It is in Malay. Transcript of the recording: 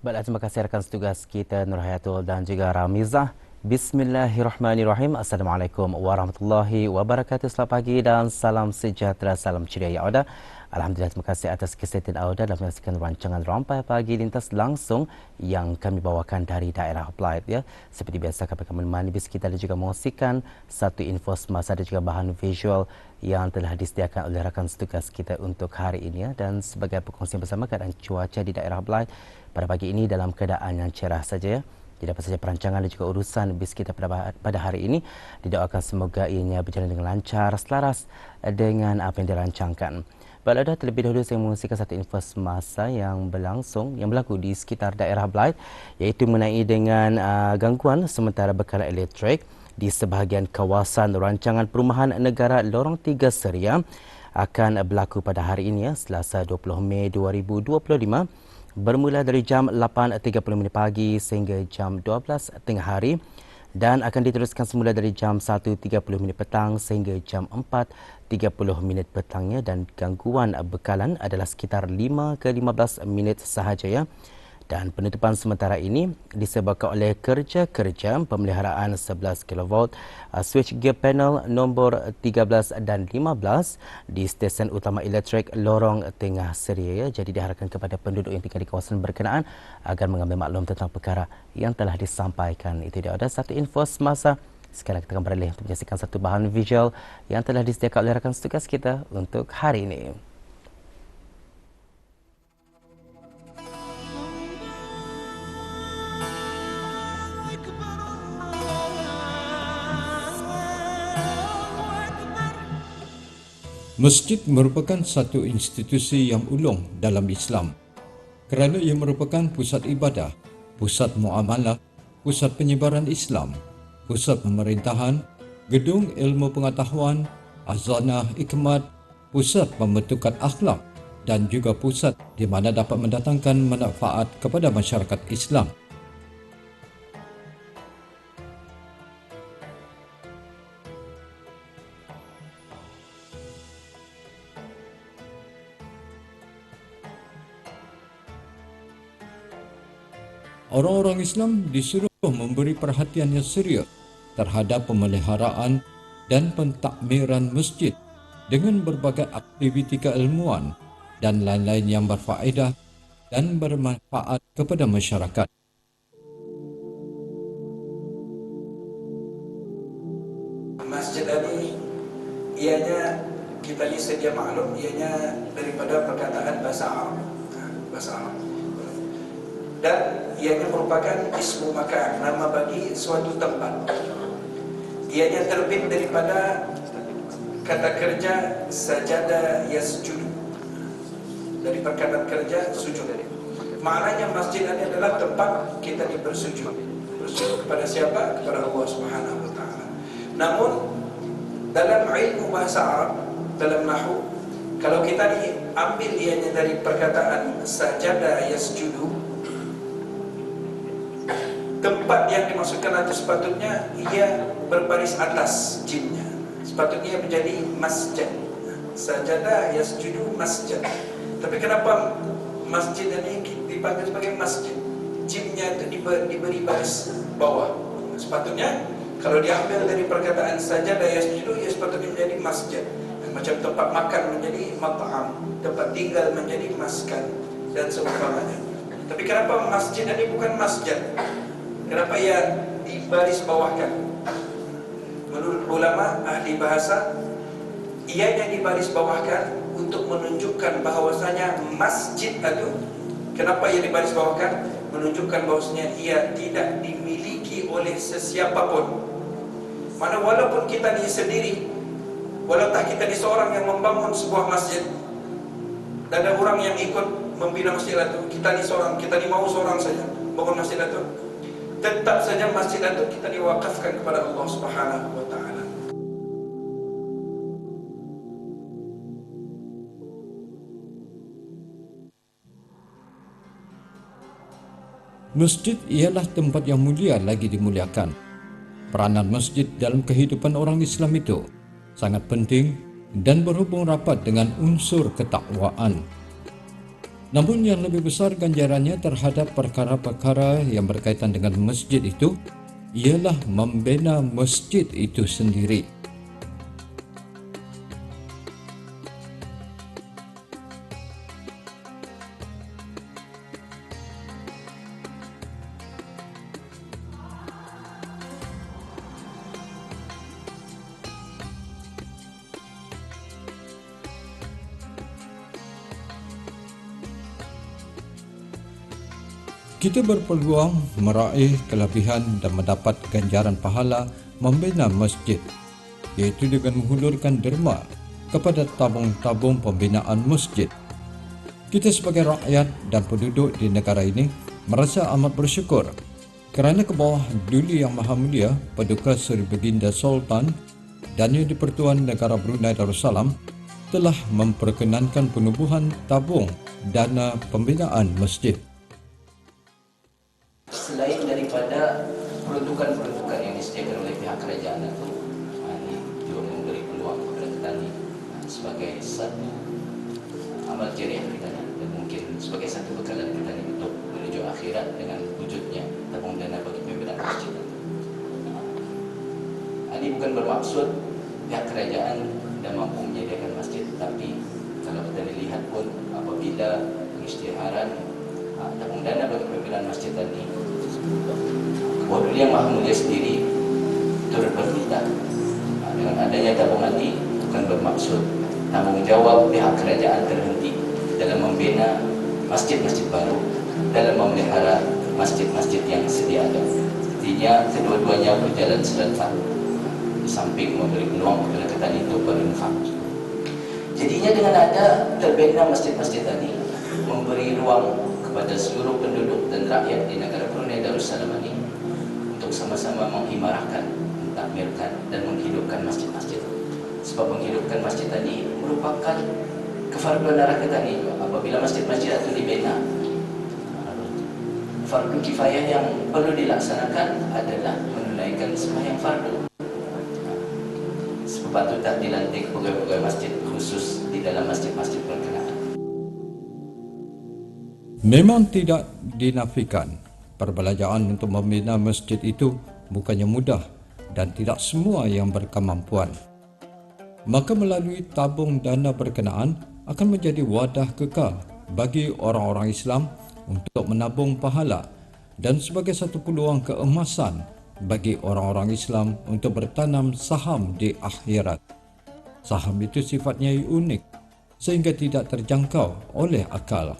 Baiklah, terima kasih rakan setugas kita Nur Hayatul dan juga Ramizah. Bismillahirrahmanirrahim. Assalamualaikum warahmatullahi wabarakatuh. Selamat pagi dan salam sejahtera, salam ceria ya Auda. Alhamdulillah terima kasih atas kesetiaan Auda dalam menyaksikan rancangan Rampai Pagi Lintas langsung yang kami bawakan dari daerah Applied ya. Seperti biasa kami akan menemani bis kita dan juga mengosikan satu info semasa dan juga bahan visual yang telah disediakan oleh rakan setugas kita untuk hari ini ya. Dan sebagai perkongsian bersama keadaan cuaca di daerah Applied pada pagi ini dalam keadaan yang cerah saja ya. Tidak apa saja perancangan dan juga urusan bis kita pada, pada hari ini didoakan semoga ianya berjalan dengan lancar, selaras dengan apa yang dirancangkan. Baiklah dah terlebih dahulu saya mengungsikan satu info semasa yang berlangsung yang berlaku di sekitar daerah Blight iaitu mengenai dengan uh, gangguan sementara bekalan elektrik di sebahagian kawasan rancangan perumahan negara Lorong 3 Seria akan berlaku pada hari ini ya Selasa 20 Mei 2025 bermula dari jam 8.30 pagi sehingga jam 12 tengah hari dan akan diteruskan semula dari jam 1.30 petang sehingga jam 4.30 petangnya. Dan gangguan bekalan adalah sekitar 5 ke 15 minit sahaja ya dan penutupan sementara ini disebabkan oleh kerja-kerja pemeliharaan 11 kV uh, switch gear panel nombor 13 dan 15 di stesen utama elektrik Lorong Tengah Seria. Jadi diharapkan kepada penduduk yang tinggal di kawasan berkenaan agar mengambil maklum tentang perkara yang telah disampaikan. Itu dia ada satu info semasa. Sekarang kita akan beralih untuk menyaksikan satu bahan visual yang telah disediakan oleh rakan tugas kita untuk hari ini. Masjid merupakan satu institusi yang ulung dalam Islam kerana ia merupakan pusat ibadah, pusat muamalah, pusat penyebaran Islam, pusat pemerintahan, gedung ilmu pengetahuan, azanah ikmat, pusat pembentukan akhlak dan juga pusat di mana dapat mendatangkan manfaat kepada masyarakat Islam. Orang-orang Islam disuruh memberi perhatian yang serius terhadap pemeliharaan dan pentakmiran masjid dengan berbagai aktiviti keilmuan dan lain-lain yang berfaedah dan bermanfaat kepada masyarakat. Masjid ini ianya kita ni sedia maklum ianya daripada perkataan bahasa Arab. Ha, bahasa Arab dan ianya merupakan ismu makan nama bagi suatu tempat. Ianya terbit daripada kata kerja sajada yasjud dari perkataan kerja sujud. Maknanya masjid ini adalah tempat kita bersujud. Bersujud kepada siapa? Kepada Allah Subhanahu wa taala. Namun dalam ilmu bahasa Arab dalam nahwu kalau kita diambil ianya dari perkataan sajada yasjudu tempat yang dimaksudkan itu sepatutnya ia berbaris atas jinnya. Sepatutnya menjadi masjid. Sajadah yasjudu masjid. Tapi kenapa masjid ini dipanggil sebagai masjid? Jinnya itu diberi baris bawah. Sepatutnya kalau diambil dari perkataan sajadah yasjudu ia sepatutnya menjadi masjid. Macam tempat makan menjadi mat'am tempat tinggal menjadi maskan dan sebagainya tapi kenapa masjid ini bukan masjid Kenapa ia dibaris bawahkan? Menurut ulama ahli bahasa, ia yang dibaris bawahkan untuk menunjukkan bahawasanya masjid itu kenapa ia dibaris bawahkan? Menunjukkan bahawasanya ia tidak dimiliki oleh sesiapa pun. Mana walaupun kita ni sendiri, walaupun kita ni seorang yang membangun sebuah masjid, dan ada orang yang ikut membina masjid itu, kita ni seorang, kita ni mau seorang saja bangun masjid itu, tetap saja masjid itu kita diwakafkan kepada Allah Subhanahu wa taala. Masjid ialah tempat yang mulia lagi dimuliakan. Peranan masjid dalam kehidupan orang Islam itu sangat penting dan berhubung rapat dengan unsur ketakwaan. Namun yang lebih besar ganjarannya terhadap perkara-perkara yang berkaitan dengan masjid itu ialah membina masjid itu sendiri. Kita berpeluang meraih kelebihan dan mendapat ganjaran pahala membina masjid iaitu dengan menghulurkan derma kepada tabung-tabung pembinaan masjid. Kita sebagai rakyat dan penduduk di negara ini merasa amat bersyukur kerana ke bawah Duli Yang Maha Mulia Paduka Seri Baginda Sultan dan Yang di-Pertuan Negara Brunei Darussalam telah memperkenankan penubuhan tabung dana pembinaan masjid selain daripada peruntukan-peruntukan yang disediakan oleh pihak kerajaan itu. Ha, ini juga memberi peluang kepada petani ha, sebagai satu amal jariah petani. Dan mungkin sebagai satu bekalan petani untuk menuju akhirat dengan wujudnya tabung dana bagi pimpinan masjid. Ha, ini bukan bermaksud pihak kerajaan tidak mampu menyediakan masjid tapi kalau kita lihat pun apabila pengisytiharan tabung dana bagi pimpinan masjid tadi Wabil yang maha mulia sendiri turut bertindak dengan adanya tabungan ini bukan bermaksud tanggungjawab pihak kerajaan terhenti dalam membina masjid-masjid baru dalam memelihara masjid-masjid yang sedia ada. Artinya kedua-duanya berjalan serentak di samping memberi peluang kepada itu berinfak. Jadinya dengan ada terbina masjid-masjid tadi memberi ruang kepada seluruh penduduk dan rakyat di negara Darussalam ini untuk sama-sama menghimarahkan, mentakmirkan dan menghidupkan masjid-masjid. Sebab menghidupkan masjid tadi merupakan kefarduan darah kita ini. Apabila masjid-masjid itu dibina, fardu kifayah yang perlu dilaksanakan adalah menunaikan sembahyang fardu. Sepatutnya dilantik pegawai-pegawai masjid khusus di dalam masjid-masjid berkenaan. Memang tidak dinafikan perbelanjaan untuk membina masjid itu bukannya mudah dan tidak semua yang berkemampuan. Maka melalui tabung dana berkenaan akan menjadi wadah kekal bagi orang-orang Islam untuk menabung pahala dan sebagai satu peluang keemasan bagi orang-orang Islam untuk bertanam saham di akhirat. Saham itu sifatnya unik sehingga tidak terjangkau oleh akal.